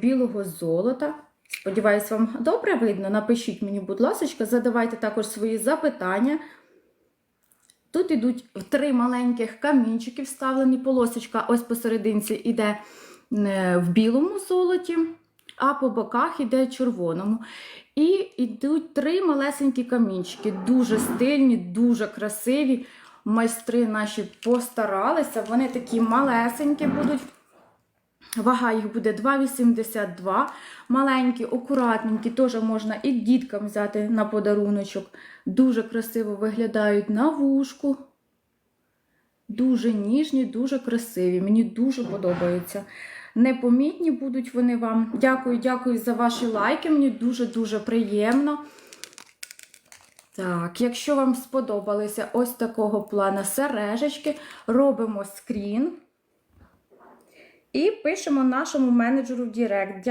білого золота. Сподіваюсь, вам добре видно. Напишіть мені, будь ласка, задавайте також свої запитання. Тут ідуть три маленьких камінчики вставлені, полосочка ось посерединці іде е, в білому золоті, а по боках іде червоному. І йдуть три малесенькі камінчики, дуже стильні, дуже красиві. Майстри наші постаралися, вони такі малесенькі будуть. Вага їх буде 2,82. Маленькі, акуратненькі, теж можна і діткам взяти на подаруночок. Дуже красиво виглядають на вушку. Дуже ніжні, дуже красиві. Мені дуже подобаються. Непомітні будуть вони вам. Дякую, дякую за ваші лайки. Мені дуже-дуже приємно. Так, якщо вам сподобалися ось такого плана сережечки, робимо скрін і пишемо нашому менеджеру в Директ.